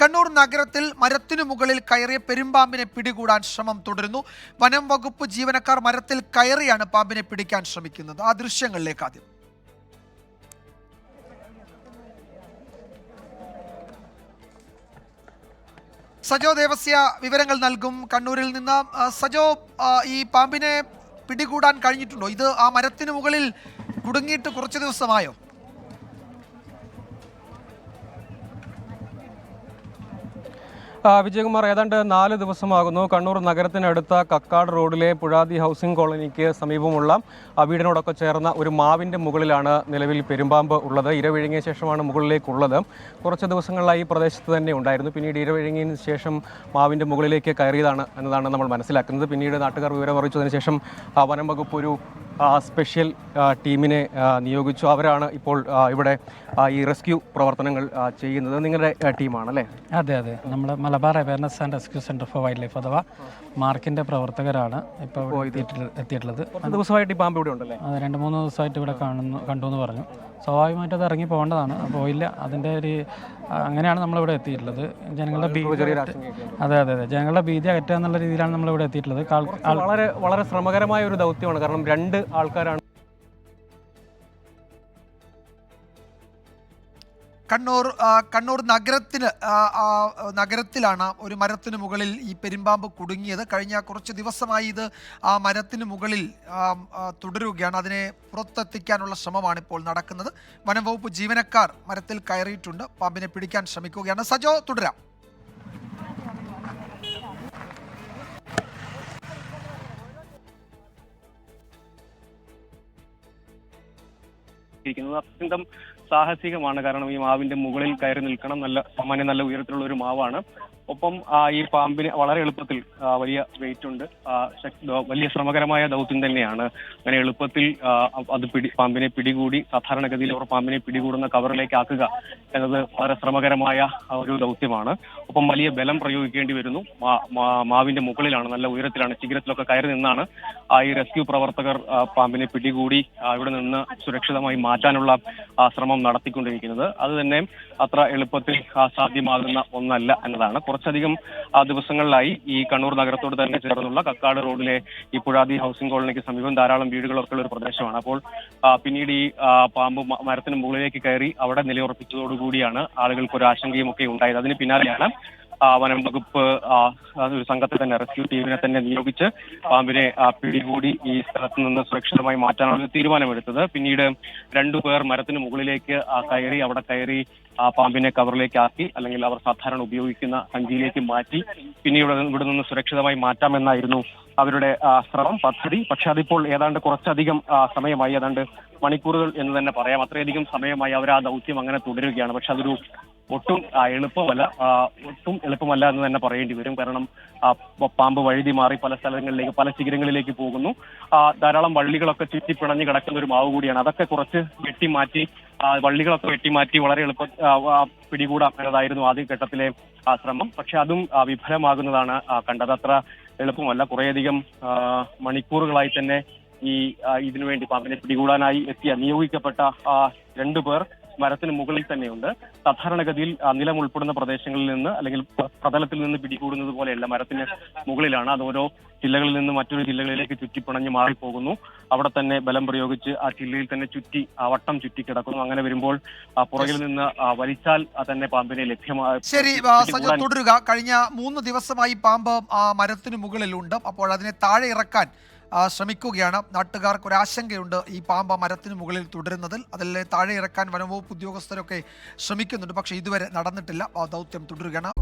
കണ്ണൂർ നഗരത്തിൽ മരത്തിനു മുകളിൽ കയറിയ പെരുമ്പാമ്പിനെ പിടികൂടാൻ ശ്രമം തുടരുന്നു. വനം വകുപ്പ് ജീവനക്കാർ മരത്തിൽ കയറിയാണ് പാമ്പിനെ പിടിക്കാൻ ശ്രമിക്കുന്നത്. ആ ദൃശ്യങ്ങളിലേക്ക് ആദ്യം. സജോ ദേവസ്യ വിവരങ്ങൾ നൽകും. കണ്ണൂരിൽ നിന്ന് സജോ ഈ പാമ്പിനെ പിടികൂടാൻ കഴിഞ്ഞിട്ടുണ്ടോ? ഇത് ആ മരത്തിന് മുകളിൽ കുടുങ്ങിയിട്ട് കുറച്ച് ദിവസമായോ? വിജയകുമാർ ഏതാണ്ട് നാല് ദിവസമാകുന്നു. കണ്ണൂർ നഗരത്തിനടുത്ത കക്കാട് റോഡിലെ പുഴാതി ഹൗസിംഗ് കോളനിക്ക് സമീപമുള്ള വീടിനോടൊക്കെ ചേർന്ന ഒരു മാവിന്റെ മുകളിലാണ് നിലവിൽ പെരുമ്പാമ്പ് ഉള്ളത്. ഇരവിഴുങ്ങിയ ശേഷമാണ് മുകളിലേക്കുള്ളത്. കുറച്ച് ദിവസങ്ങളിലായി ഈ പ്രദേശത്ത് തന്നെ ഉണ്ടായിരുന്നു. പിന്നീട് ഇരവിഴുങ്ങിയതിന് ശേഷം മാവിന്റെ മുകളിലേക്ക് കയറിയതാണ് എന്നതാണ് നമ്മൾ മനസ്സിലാക്കുന്നത്. പിന്നീട് നാട്ടുകാർ വിവരം അറിയിച്ചതിന് ശേഷം വനം വകുപ്പ് ഒരു സ്പെഷ്യൽ ടീമിനെ നിയോഗിച്ചു. അവരാണ് ഇപ്പോൾ ഇവിടെ ഈ റെസ്ക്യൂ പ്രവർത്തനങ്ങൾ ചെയ്യുന്നത്. നിങ്ങളുടെ ടീമാണ് അല്ലേ അതെ അതെ. നമ്മൾ Malabar awareness and rescue centre for wildlife അഥവാ മാർക്കിന്റെ പ്രവർത്തകരാണ് ഇപ്പോൾ എത്തിയിട്ടുള്ളത്. ദിവസമായിട്ട് ഈ പാമ്പ് ഇവിടെ ഉണ്ടല്ലേ? രണ്ട് മൂന്ന് ദിവസമായിട്ട് ഇവിടെ കാണുന്നു കണ്ടു എന്ന് പറഞ്ഞു. സ്വാഭാവികമായിട്ട് അത് ഇറങ്ങി പോകേണ്ടതാണ് പോയില്ല അതിന്റെ ഒരു അങ്ങനെയാണ് നമ്മളിവിടെ എത്തിയിട്ടുള്ളത്. ജനങ്ങളുടെ ഭീതി അതെ അതെ അതെ. ജനങ്ങളുടെ ഭീതി അകറ്റുക എന്നുള്ള രീതിയിലാണ് നമ്മളിവിടെ എത്തിയിട്ടുള്ളത്. വളരെ വളരെ ശ്രമകരമായ ഒരു ദൗത്യമാണ്. കാരണം രണ്ട് ആൾക്കാരാണ് കണ്ണൂർ കണ്ണൂർ നഗരത്തിന് നഗരത്തിലാണ് ഒരു മരത്തിന് മുകളിൽ ഈ പെരുമ്പാമ്പ് കുടുങ്ങിയത്. കഴിഞ്ഞ കുറച്ച് ദിവസമായി ഇത് ആ മരത്തിന് മുകളിൽ തുടരുകയാണ്. അതിനെ പുറത്തെത്തിക്കാനുള്ള ശ്രമമാണ് ഇപ്പോൾ നടക്കുന്നത്. വനം വകുപ്പ് ജീവനക്കാർ മരത്തിൽ കയറിയിട്ടുണ്ട്. പാമ്പിനെ പിടിക്കാൻ ശ്രമിക്കുകയാണ്. സജോ തുടരാം. ഇരിക്കുന്നത്. അത്യന്തം സാഹസികമാണ്. കാരണം ഈ മാവിന്റെ മുകളിൽ കയറി നിൽക്കണം. നല്ല സാമാന്യം നല്ല ഉയരത്തിലുള്ള ഒരു മാവാണ്. ഒപ്പം ഈ പാമ്പിന് വളരെ എളുപ്പത്തിൽ വലിയ വെയിറ്റ് ഉണ്ട്. വലിയ ശ്രമകരമായ ദൗത്യം തന്നെയാണ്. അങ്ങനെ എളുപ്പത്തിൽ അത് പിടി പാമ്പിനെ പിടികൂടി സാധാരണഗതിയിൽ അവർ പാമ്പിനെ പിടികൂടുന്ന കവറിലേക്ക് ആക്കുക എന്നത് വളരെ ശ്രമകരമായ ഒരു ദൗത്യമാണ്. ഒപ്പം വലിയ ബലം പ്രയോഗിക്കേണ്ടി വരുന്നു. മാവിന്റെ മുകളിലാണ് നല്ല ഉയരത്തിലാണ് ശിഖരത്തിലൊക്കെ കയറി നിന്നാണ് ഈ റെസ്ക്യൂ പ്രവർത്തകർ പാമ്പിനെ പിടികൂടി ഇവിടെ നിന്ന് സുരക്ഷിതമായി മാറ്റാനുള്ള ശ്രമം നടത്തിക്കൊണ്ടിരിക്കുന്നത്. അത് തന്നെ അത്ര എളുപ്പത്തിൽ സാധ്യമാകുന്ന ഒന്നല്ല എന്നതാണ്. കുറച്ചധികം ദിവസങ്ങളിലായി ഈ കണ്ണൂർ നഗരത്തോട് തന്നെ ചേർന്നുള്ള കക്കാട് റോഡിലെ ഈ പുഴാതി ഹൗസിംഗ് കോളനിക്ക് സമീപം ധാരാളം വീടുകളൊക്കെ ഉള്ള ഒരു പ്രദേശമാണ്. അപ്പോൾ പിന്നീട് ഈ പാമ്പ് മരത്തിന് മുകളിലേക്ക് കയറി അവിടെ നിലയുറപ്പിച്ചതോടുകൂടിയാണ് ആളുകൾക്ക് ഒരു ആശങ്കയും ഒക്കെ ഉണ്ടായത്. അതിന് പിന്നാലെയാണ് വനം വകുപ്പ് ഒരു സംഘത്തെ തന്നെ റെസ്ക്യൂ ടീമിനെ തന്നെ നിയോഗിച്ച് പാമ്പിനെ പിടികൂടി ഈ സ്ഥലത്ത് നിന്ന് സുരക്ഷിതമായി മാറ്റാനാണ് തീരുമാനമെടുത്തത്. പിന്നീട് രണ്ടു പേർ മരത്തിന് മുകളിലേക്ക് കയറി അവിടെ കയറി ആ പാമ്പിനെ കവറിലേക്ക് ആക്കി അല്ലെങ്കിൽ അവർ സാധാരണ ഉപയോഗിക്കുന്ന സഞ്ചിയിലേക്ക് മാറ്റി പിന്നീട് ഇവിടെ ഇവിടെ നിന്ന് സുരക്ഷിതമായി മാറ്റാമെന്നായിരുന്നു അവരുടെ ശ്രമം പദ്ധതി. പക്ഷെ അതിപ്പോൾ ഏതാണ്ട് കുറച്ചധികം സമയമായി ഏതാണ്ട് മണിക്കൂറുകൾ എന്ന് തന്നെ പറയാം. അത്രയധികം സമയമായി അവർ ആ ദൗത്യം അങ്ങനെ തുടരുകയാണ്. പക്ഷെ അതൊരു ഒട്ടും എളുപ്പമല്ല ഒട്ടും എളുപ്പമല്ല എന്ന് തന്നെ പറയേണ്ടി വരും. കാരണം പാമ്പ് വഴുതി മാറി പല സ്ഥലങ്ങളിലേക്ക് പല ശിഖരങ്ങളിലേക്ക് പോകുന്നു. ധാരാളം വള്ളികളൊക്കെ ചുറ്റിപ്പിണഞ്ഞ് കിടക്കുന്ന ഒരു മാവ് കൂടിയാണ്. അതൊക്കെ കുറച്ച് വെട്ടിമാറ്റി മാറ്റി വള്ളികളൊക്കെ വെട്ടിമാറ്റി വളരെ എളുപ്പ പിടികൂടാക്കുന്നതായിരുന്നു ആദ്യ ഘട്ടത്തിലെ ശ്രമം. പക്ഷെ അതും വിഫലമാകുന്നതാണ് കണ്ടത്. അത്ര എളുപ്പമല്ല. കുറേയധികം മണിക്കൂറുകളായി തന്നെ ഈ ഇതിനുവേണ്ടി പാമ്പിനെ പിടികൂടാനായി എത്തിയ നിയോഗിക്കപ്പെട്ട ആ, രണ്ടുപേർ മരത്തിന് മുകളിൽ തന്നെയുണ്ട്. സാധാരണഗതിയിൽ നിലം ഉൾപ്പെടുന്ന പ്രദേശങ്ങളിൽ നിന്ന് അല്ലെങ്കിൽ പ്ര- പ്രതലത്തിൽ നിന്ന് പിടികൂടുന്നത് പോലെയല്ല മരത്തിന് മുകളിലാണ്. അത് ഓരോ ജില്ലകളിൽ നിന്ന് മറ്റൊരു ജില്ലകളിലേക്ക് ചുറ്റിപ്പിണഞ്ഞ് മാറിപ്പോകുന്നു. അവിടെ തന്നെ ബലം പ്രയോഗിച്ച് ആ ജില്ലയിൽ തന്നെ ചുറ്റി ആ വട്ടം ചുറ്റി കിടക്കുന്നു. അങ്ങനെ വരുമ്പോൾ ആ, പുറകിൽ നിന്ന് വലിച്ചാൽ തന്നെ പാമ്പിനെ ലഭ്യമായി ശരി തുടരുക. കഴിഞ്ഞ മൂന്ന് ദിവസമായി പാമ്പ് ആ മരത്തിന് മുകളിലുണ്ട്. അപ്പോൾ അതിനെ താഴെ ഇറക്കാൻ ശ്രമിക്കുകയാണ്. നാട്ടുകാർക്ക് ഒരു ആശങ്കയുണ്ട് ഈ പാമ്പ മരത്തിന് മുകളിൽ തുടരുന്നതിൽ. അതിൽ താഴെ ഇറക്കാൻ വനംവകുപ്പ് ഉദ്യോഗസ്ഥരൊക്കെ ശ്രമിക്കുന്നുണ്ട്. പക്ഷേ ഇതുവരെ നടന്നിട്ടില്ല. ആ ദൗത്യം തുടരുകയാണ്.